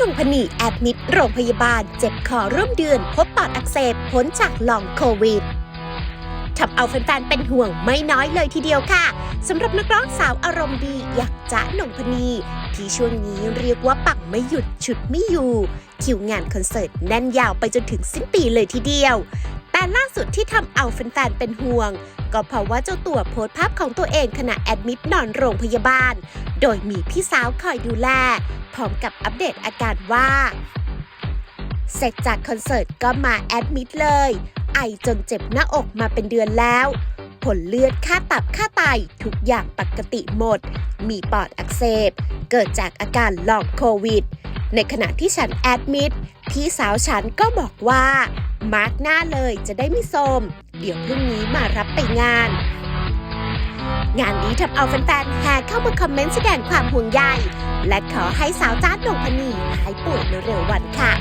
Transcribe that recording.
นงพนีแอดมิดโรงพยาบาล เจ็บคอร่วมเดือน พบปอดอักเสบพ้นจากลองโควิดทำเอาแฟนๆเป็นห่วงไม่น้อยเลยทีเดียวค่ะสำหรับนักร้องสาวอารมณ์ดีอยากจ๊ะนงพนี ที่ช่วงนี้เรียกว่าปังไม่หยุดฉุดไม่อยู่ คิวงานคอนเสิร์ตแน่นยาวไปจนถึงสิ้นปีเลยทีเดียว แต่ล่าสุดที่ทำเอาแฟนๆเป็นห่วง ก็เพราะว่าเจ้าตัวโพสต์ภาพของตัวเองขณะแอดมิดนอนโรงพยาบาล โดยมีพี่สาวคอยดูแล พร้อมกับอัปเดตอาการว่า เสร็จจากคอนเสิร์ตก็มาแอดมิดเลย ไอจนเจ็บหน้าอกมาเป็นเดือนแล้ว ผลเลือดค่าตับค่าไตทุกอย่างปกติหมด มีปอดอักเสบ เกิดจากอาการลองโควิด ในขณะที่ฉันแอดมิดพี่สาวฉันก็บอกว่า มาร์กหน้าเลยจะได้ไม่โทรมเดี๋ยวพรุ่งนี้มารับไปงาน งานนี้ทำเอาแฟนๆแห่เข้ามาคอมเมนต์แสดงความห่วงใย และขอให้สาวจ้าดงพนีหายป่วยในเร็ววันค่ะ